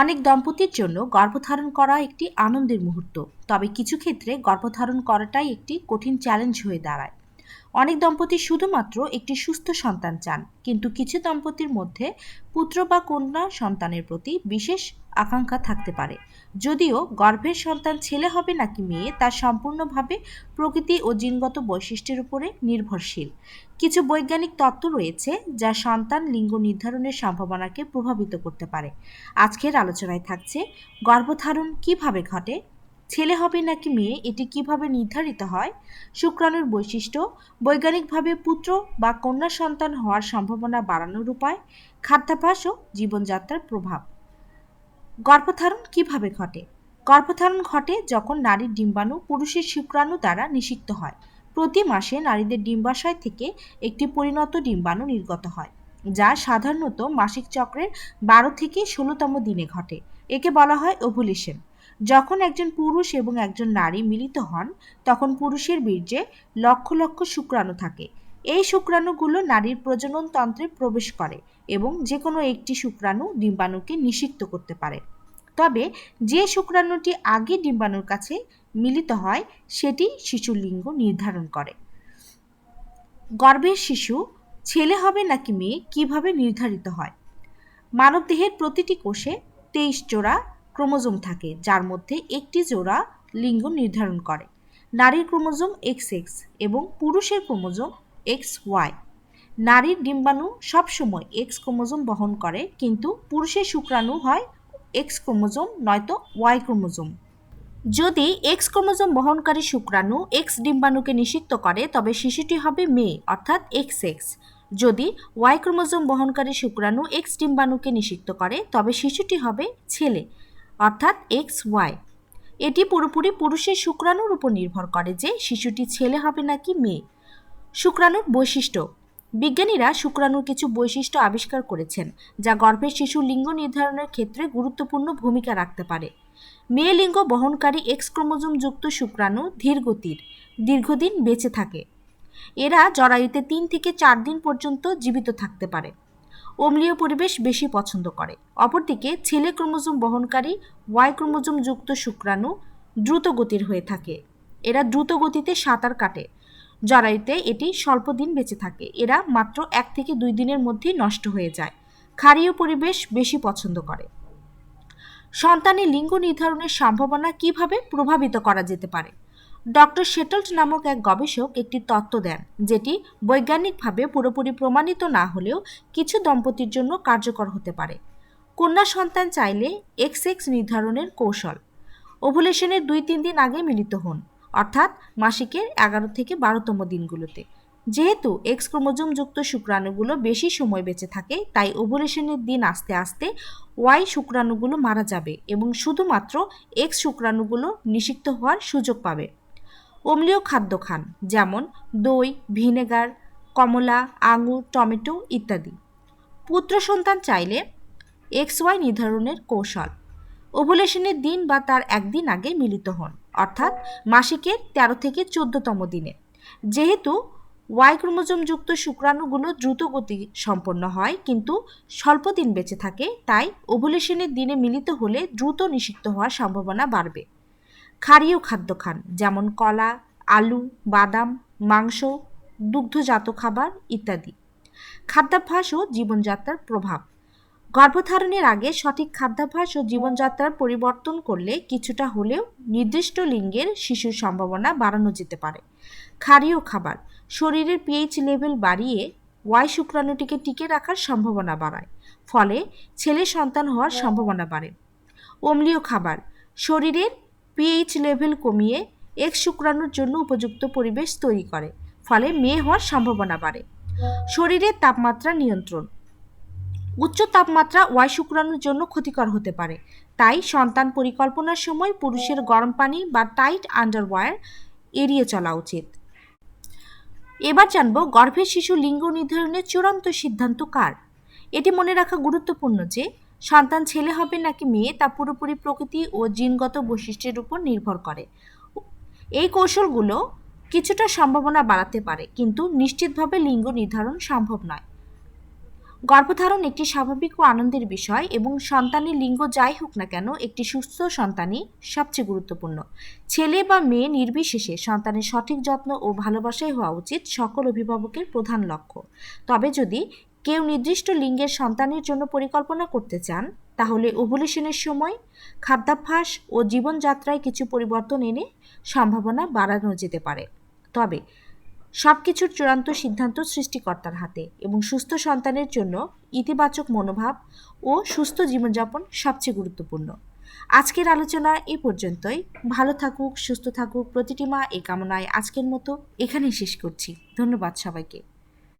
অনেক দম্পতির জন্য গর্ভধারণ করা একটি আনন্দের মুহূর্ত। তবে কিছু ক্ষেত্রে গর্ভধারণ করাটাই একটি কঠিন চ্যালেঞ্জ হয়ে দাঁড়ায়। অনেক দম্পতি শুধুমাত্র একটি সুস্থ সন্তান চান, কিন্তু কিছু দম্পতির মধ্যে পুত্র বা কন্যা সন্তানের প্রতি বিশেষ আকাঙ্ক্ষা থাকতে পারে। যদিও গর্ভের সন্তান ছেলে হবে নাকি মেয়ে, তা সম্পূর্ণভাবে প্রকৃতি ও জিনগত বৈশিষ্ট্যের উপরে নির্ভরশীল। কিছু বৈজ্ঞানিক তত্ত্ব রয়েছে যা সন্তান লিঙ্গ নির্ধারণের সম্ভাবনাকে প্রভাবিত করতে পারে। আজকের আলোচনায় থাকছে গর্ভধারণ কীভাবে ঘটে, ছেলে হবে নাকি মেয়ে, এটি কীভাবে নির্ধারিত হয়, শুক্রাণুর বৈশিষ্ট্য, বৈজ্ঞানিকভাবে পুত্র বা কন্যা সন্তান হওয়ার সম্ভাবনা বাড়ানোর উপায়, খাদ্যাভ্যাস ও জীবনযাত্রার প্রভাব। গর্ভধারণ কীভাবে ঘটে? গর্ভধারণ ঘটে যখন নারীর ডিম্বাণু পুরুষের শুক্রাণু দ্বারা নিষিক্ত হয়। প্রতি মাসে নারীদের ডিম্বাশয় থেকে একটি পরিণত ডিম্বাণু নির্গত হয়, যা সাধারণত মাসিক চক্রের বারো থেকে ষোলোতম দিনে ঘটে। একে বলা হয় ওভুলেশন। যখন একজন পুরুষ এবং একজন নারী মিলিত হন, তখন পুরুষের বীর্যে লক্ষ লক্ষ শুক্রাণু থাকে এই শুক্রাণুগুলো নারীর প্রজনন তন্ত্রে প্রবেশ করে এবং যে কোনো একটি শুক্রাণু ডিম্বাণুকে নিষিক্ত করতে পারে। তবে যে শুক্রাণুটি আগে ডিম্বাণুর কাছে মিলিত হয়, সেটি শিশুর লিঙ্গ নির্ধারণ করে। গর্ভের শিশু ছেলে হবে নাকি মেয়ে, কীভাবে নির্ধারিত হয়? মানবদেহের প্রতিটি কোষে তেইশ জোড়া ক্রোমোজোম থাকে, যার মধ্যে একটি জোড়া লিঙ্গ নির্ধারণ করে। নারীর ক্রোমোজোম এক্স এক্স এবং পুরুষের ক্রোমোজোম এক্স ওয়াই নারীর ডিম্বাণু সবসময় এক্স ক্রোমোজোম বহন করে, কিন্তু পুরুষের শুক্রাণু হয় এক্স ক্রোমোজোম, নয়তো ওয়াই ক্রোমোজোম। যদি এক্স ক্রোমোজোম বহনকারী শুক্রাণু এক্স ডিম্বাণুকে নিষিক্ত করে, তবে শিশুটি হবে মেয়ে, অর্থাৎ এক্স এক্স যদি ওয়াই ক্রোমোজোম বহনকারী শুক্রাণু এক্স ডিম্বাণুকে নিষিক্ত করে, তবে শিশুটি হবে ছেলে, অর্থাৎ এক্স ওয়াই এটি পুরোপুরি পুরুষের শুক্রাণুর উপর নির্ভর করে যে শিশুটি ছেলে হবে নাকি মেয়ে। শুক্রাণুর বৈশিষ্ট্য। বিজ্ঞানীরা শুক্রাণুর কিছু বৈশিষ্ট্য আবিষ্কার করেছেন, যা গর্ভের শিশুর লিঙ্গ নির্ধারণের ক্ষেত্রে গুরুত্বপূর্ণ ভূমিকা রাখতে পারে। মেয়ে লিঙ্গ বহনকারী এক্স ক্রোমোজোম যুক্ত শুক্রাণু ধীরগতির, দীর্ঘদিন বেঁচে থাকে। এরা জরায়ুতে তিন থেকে চার দিন পর্যন্ত জীবিত থাকতে পারে। অম্লীয় পরিবেশ বেশি পছন্দ করে। অপরদিকে, ছেলে ক্রোমোজোম বহনকারী ওয়াই ক্রোমোজোম যুক্ত শুক্রাণু দ্রুত গতির হয়ে থাকে। এরা দ্রুত গতিতে সাঁতার কাটে জরায়ুতে এটি স্বল্প দিন বেঁচে থাকে। এরা মাত্র এক থেকে দুই দিনের মধ্যেই নষ্ট হয়ে যায়। ক্ষারীয় পরিবেশ বেশি পছন্দ করে। সন্তানের লিঙ্গ নির্ধারণের সম্ভাবনা কীভাবে প্রভাবিত করা যেতে পারে? ডক্টর শেটল্ট নামক এক গবেষক একটি তত্ত্ব দেন, যেটি বৈজ্ঞানিকভাবে পুরোপুরি প্রমাণিত না হলেও কিছু দম্পতির জন্য কার্যকর হতে পারে। কন্যা সন্তান চাইলে এক্স এক্স নির্ধারণের কৌশল। ওভুলেশনের দুই তিন দিন আগে মিলিত হন। অর্থাৎ মাসিকের এগারো থেকে বারোতম দিনগুলোতে। যেহেতু এক্স ক্রোমোজোম যুক্ত শুক্রাণুগুলো বেশি সময় বেঁচে থাকে, তাই ওভুলেশনের দিন আস্তে আস্তে ওয়াই শুক্রাণুগুলো মারা যাবে এবং শুধুমাত্র এক্স শুক্রাণুগুলো নিষিক্ত হওয়ার সুযোগ পাবে। অম্লীয় খাদ্য খান, যেমন দই, ভিনেগার, কমলা, আঙুর, টমেটো ইত্যাদি। পুত্র সন্তান চাইলে এক্স ওয়াই নির্ধারণের কৌশল। ওভুলেশনের দিন বা তার একদিন আগে মিলিত হন। অর্থাৎ মাসিকের তেরো থেকে চোদ্দতম দিনে। যেহেতু ওয়াই ক্রোমোজোমযুক্ত শুক্রাণুগুলো দ্রুত গতি সম্পন্ন হয়, কিন্তু স্বল্প দিন বেঁচে থাকে, তাই ওভুলেশনের দিনে মিলিত হলে দ্রুত নিষিক্ত হওয়ার সম্ভাবনা বাড়বে। ক্ষারীয় খাদ্য খান, যেমন কলা, আলু, বাদাম, মাংস, দুগ্ধজাত খাবার ইত্যাদি। খাদ্যাভ্যাস ও জীবনযাত্রার প্রভাব। গর্ভধারণের আগে সঠিক খাদ্যাভ্যাস ও জীবনযাত্রার পরিবর্তন করলে কিছুটা হলেও নির্দিষ্ট লিঙ্গের শিশুর সম্ভাবনা বাড়ানো যেতে পারে। ক্ষারীয় খাবার, শরীরের পিএইচ লেভেল বাড়িয়ে ওয়াই শুক্রাণুটিকে টিকে রাখার সম্ভাবনা বাড়ায়, ফলে ছেলে সন্তান হওয়ার সম্ভাবনা বাড়ে। অম্লীয় খাবার, শরীরের পিএইচ লেভেল কমিয়ে এক্স শুক্রাণুর জন্য উপযুক্ত পরিবেশ তৈরি করে, ফলে মেয়ে হওয়ার সম্ভাবনা বাড়ে। শরীরের তাপমাত্রা নিয়ন্ত্রণ উচ্চ তাপমাত্রা ওয়াই শুক্রাণুর জন্য ক্ষতিকর হতে পারে। তাই সন্তান পরিকল্পনার সময় পুরুষের গরম পানি বা টাইট আন্ডারওয়্যার এড়িয়ে চলা উচিত। এবার জানব গর্ভের শিশু লিঙ্গ নির্ধারণের চূড়ান্ত সিদ্ধান্ত কার? এটি মনে রাখা গুরুত্বপূর্ণ যে, সন্তান ছেলে হবে নাকি মেয়ে তা পুরোপুরি প্রকৃতি ও জিনগত বৈশিষ্ট্যের উপর নির্ভর করে। এই কৌশলগুলো কিছুটা সম্ভাবনা বাড়াতে পারে, কিন্তু নিশ্চিতভাবে লিঙ্গ নির্ধারণ সম্ভব নয়। গর্ভধারণ একটি স্বাভাবিক ও আনন্দের বিষয় এবং সন্তানের লিঙ্গ যাই হোক না কেন একটি সুস্থ সন্তানই সবচেয়ে গুরুত্বপূর্ণ। ছেলে বা মেয়ে নির্বিশেষে সন্তানের সঠিক যত্ন ও ভালোবাসাই হওয়া উচিত সকল অভিভাবকের প্রধান লক্ষ্য। তবে যদি কেউ নির্দিষ্ট লিঙ্গের সন্তানের জন্য পরিকল্পনা করতে চান, তাহলে ওভুলেশনের সময়, খাদ্যাভ্যাস ও জীবনযাত্রায় কিছু পরিবর্তন এনে সম্ভাবনা বাড়ানো যেতে পারে। তবে সব কিছুর চূড়ান্ত সিদ্ধান্ত সৃষ্টিকর্তার হাতে এবং সুস্থ সন্তানের জন্য ইতিবাচক মনোভাব ও সুস্থ জীবনযাপন সবচেয়ে গুরুত্বপূর্ণ। আজকের আলোচনা এ পর্যন্তই। ভালো থাকুক, সুস্থ থাকুক, প্রতিটি মা এই কামনায় আজকের মতো এখানেই শেষ করছি। ধন্যবাদ সবাইকে।